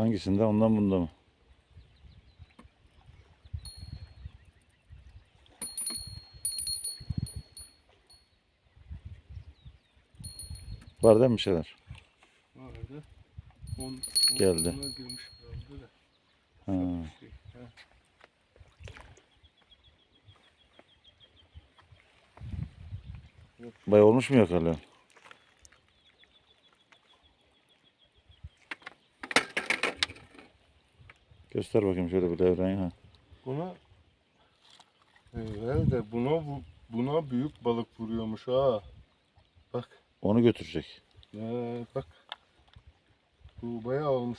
Hangisinde? Ondan bunda mı? Var değil mi bir şeyler? Vardı. On, on, Geldi. Girmiş. Ha. Şey. Bay olmuş mu yakalıyor? Göster bakayım şöyle bir levreği. Ha. Buna herhalde buna bu- buna büyük balık vuruyormuş ha. Bak. Onu götürecek. Ya bak. Bu bayağı olmuş.